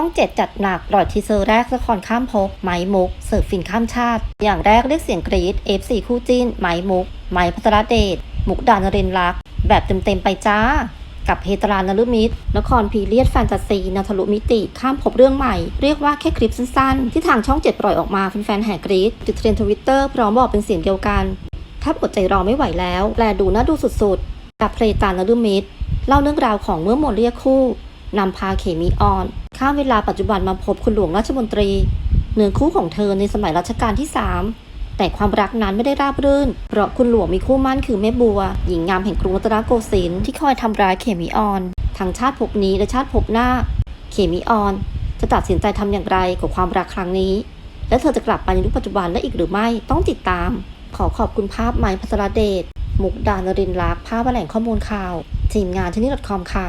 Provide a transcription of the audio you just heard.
ช่อง 7 จัดหนักปล่อยทีเซอร์แรกละครข้ามภพไหมมุก เสิร์ฟฟินข้ามชาติ อย่างแรกเรียกเสียงกรี๊ด F4 คู่จิ้นไหมมุกไหมพัทรเดช มุกดานรินรัก แบบเต็มๆไปจ้า กับเฮตรานลุมิตรละครพีเรียดแฟนตาซีนวทะลุมิติ ข้ามภพเรื่องใหม่ เรียกว่าแค่คลิปสั้นๆ ที่ทางช่อง7ปล่อยออกมาแฟนๆแห่กรี๊ดติดเทรนทวิตเตอร์พร้อมบอกเป็นเสียงเดียวกันถ้าอดใจรอไม่ไหวแล้วแลดูน่าดูสุดๆ กับเพลตานลุมิตรเล่าเรื่องราวของเมื่อหมดเรียกคู่นำพาเขมีออน ข้ามเวลาปัจจุบันมาพบคุณหลวงราชมนตรี เนื้อคู่ของเธอในสมัยรัชกาลที่ 3 แต่ความรักนั้นไม่ได้ราบรื่น เพราะคุณหลวงมีคู่มั่นคือแม่บัว หญิงงามแห่งกรุงรัตนโกสินทร์ที่คอยทำร้ายเขมีออนทั้งชาติภพนี้และชาติภพหน้า เขมีออน จะตัดสินใจทำอย่างไรกับความรักครั้งนี้ และเธอจะกลับไปในยุคปัจจุบันได้อีกหรือไม่ต้องติดตาม ขอขอบคุณภาพไม้พัทรเดชมุกดานรินทร์รักภาพแหล่งข้อมูลข่าวทีมงานที่นี่ .com ค่ะ